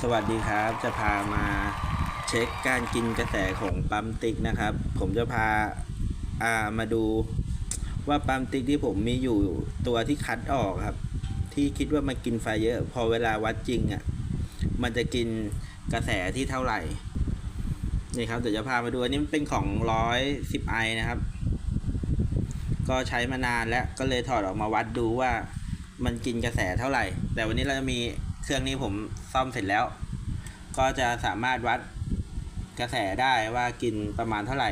สวัสดีครับ จะพามาเช็คการกินกระแสของปั๊มติ๊กนะครับ ผมจะพาอ่ามาดูว่าปั๊มติ๊กที่ผมมีอยู่ตัวที่คัดออกครับ ที่คิดว่ามันกินไฟเยอะ พอเวลาวัดจริงอะ่ะมันจะกินกระแสที่เท่าไหร่นี่ครับเดี๋ยวจะพามาดูอันนี้มันเป็นของร้อยสิบไอนะครับ ก็ใช้มานานแล้วก็เลยถอดออกมาวัดดูว่ามันกินกระแสเท่าไหร่ แต่วันนี้เราจะมี เครื่องนี้ผมซ่อมเสร็จแล้ว ก็จะสามารถวัดกระแสได้ว่ากินประมาณเท่าไหร่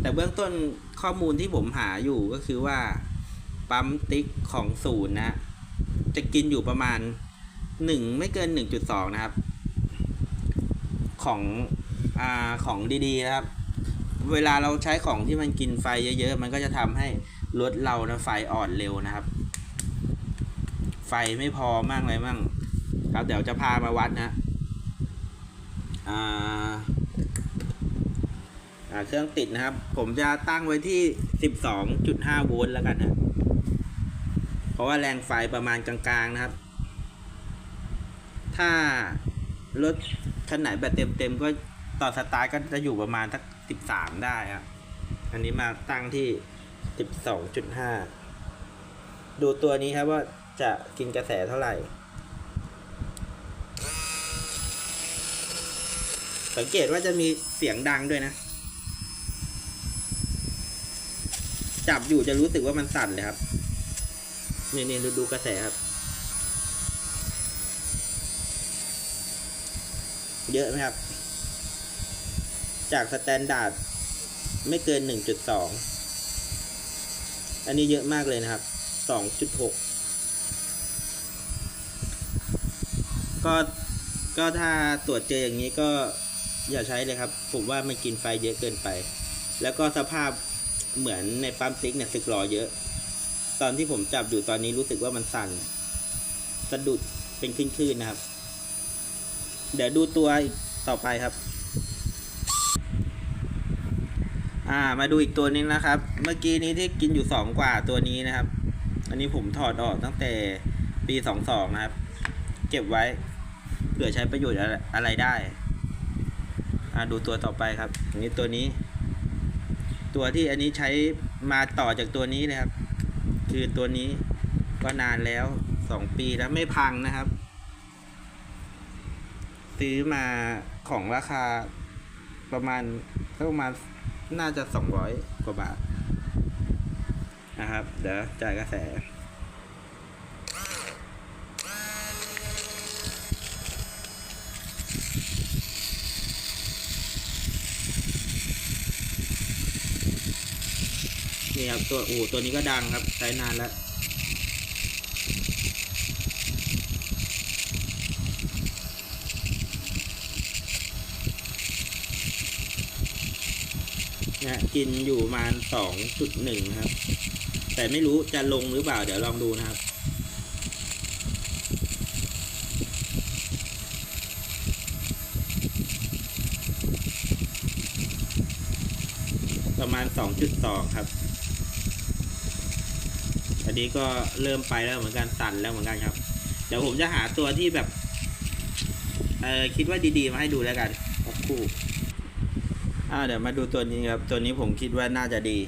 แต่เบื้องต้นข้อมูลที่ผมหาอยู่ก็คือว่าปั๊มติ๊กของศูนย์นะ จะกินอยู่ประมาณหนึ่งไม่เกินหนึ่งจุดสองนะครับ ของอ่าของดีๆนะครับ เวลาเราใช้ของที่มันกินไฟเยอะๆ มันก็จะทำให้รถเรานะไฟอ่อนเร็วนะครับ ไฟไม่พอมากเลยมั่ง ครับเดี๋ยวจะพามาวัดนะเครื่องติดนะครับ ผมจะตั้งไว้ที่ 12.5 โวลต์แล้วกันนะเพราะว่าแรงไฟประมาณกลางๆนะครับ ถ้ารถคันไหนแบบเต็มๆก็ต่อสตาร์ก็จะอยู่ประมาณสัก 13 ได้ครับ อันนี้มาตั้งที่ 12.5 ดูตัวนี้ครับว่าจะกินกระแสเท่าไหร่ สังเกตว่าจะมีเสียงดังด้วยนะ จับอยู่จะรู้สึกว่ามันสั่นเลยครับเนี่นี่ดูดูกระแสครับ เยอะไหมครับ จากสแตนดาร์ดไม่เกินหนึ่งจุดสองอันนี้เยอะมากเลยนะครับสองจุดหกก็ก็ถ้าตรวจเจออย่างนี้ก็ อย่าใช้เลยครับ ผมว่ามันกินไฟเยอะเกินไป แล้วก็สภาพเหมือนในปั๊มติ๊กเนี่ยสึกหรอเยอะ ตอนที่ผมจับอยู่ตอนนี้รู้สึกว่ามันสั่นสะดุดเป็นคลื่นๆนะครับ เดี๋ยวดูตัวต่อไปครับ อ่า มาดูอีกตัวนึงนะครับ เมื่อกี้นี้ที่กินอยู่สองกว่าตัวนี้นะครับ อันนี้ผมถอดออกตั้งแต่ปีสองสองนะครับ เก็บไว้เผื่อใช้ประโยชน์อะไรได้ ดูตัวต่อไปครับอันนี้ตัวนี้ ตัวที่อันนี้ใช้มาต่อจากตัวนี้เลยครับ คือตัวนี้ก็นานแล้วสองปีแล้วไม่พังนะครับ ซื้อมาของราคาประมาณสักประมาณน่าจะสองร้อยกว่าบาทนะครับ เดี๋ยวจ่ายกระแส นี่ครับตัวโอ้ตัวนี้ก็ดังครับ ใช้นานแล้วเนี่ยกินอยู่ประมาณสองจุดหนึ่งครับ แต่ไม่รู้จะลงหรือเปล่า เดี๋ยวลองดูนะครับ ประมาณสองจุดสองครับ อันนี้ก็เริ่มไปแล้วเหมือนกันสั่นแล้วเหมือนกันครับ เดี๋ยวผมจะหาตัวที่แบบเออคิดว่าดีๆมาให้ดูแล้วกันสักคู่อ่าเดี๋ยวมาดูตัวนี้ครับ ตัวนี้ผมคิดว่าน่าจะดี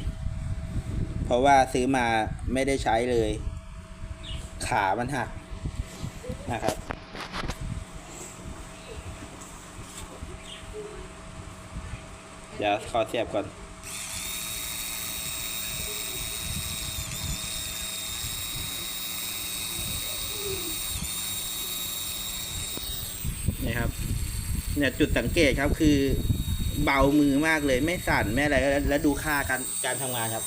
เพราะว่าซื้อมาไม่ได้ใช้เลย ขามันหักนะครับเดี๋ยวขอเสียบก่อนครับ เนี่ยจุดสังเกตครับคือเบามือมากเลยไม่สั่นไม่อะไรแล้วแล้วดูค่าการการทำงานครับ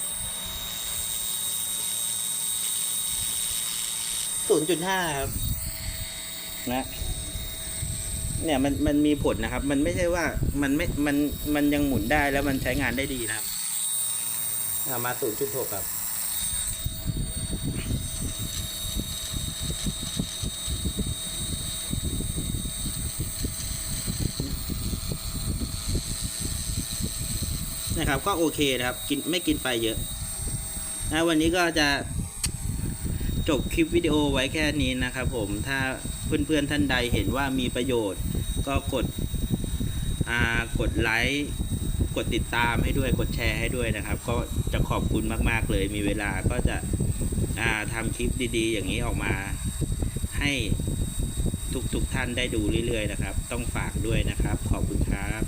ศูนย์จุดห้าครับนะเนี่ยมันมันมีผลนะครับ มันไม่ใช่ว่ามันไม่มันมันยังหมุนได้แล้วมันใช้งานได้ดีนะครับมาศูนย์จุดหกครับ นะครับ ก็โอเคนะครับ กินไม่กินไฟเยอะนะวันนี้ก็จะจบคลิปวิดีโอไว้แค่นี้นะครับผมถ้าเพื่อนๆท่านใดเห็นว่ามีประโยชน์ ก็กดอ่ากดไลค์กดติดตามให้ด้วยกดแชร์ให้ด้วยนะครับ ก็จะขอบคุณมากๆเลย มีเวลาก็จะอ่าทำคลิปดีๆ อย่างนี้ออกมาให้ทุกๆท่านได้ดูเรื่อยๆนะครับ ต้องฝากด้วยนะครับ ขอบคุณครับ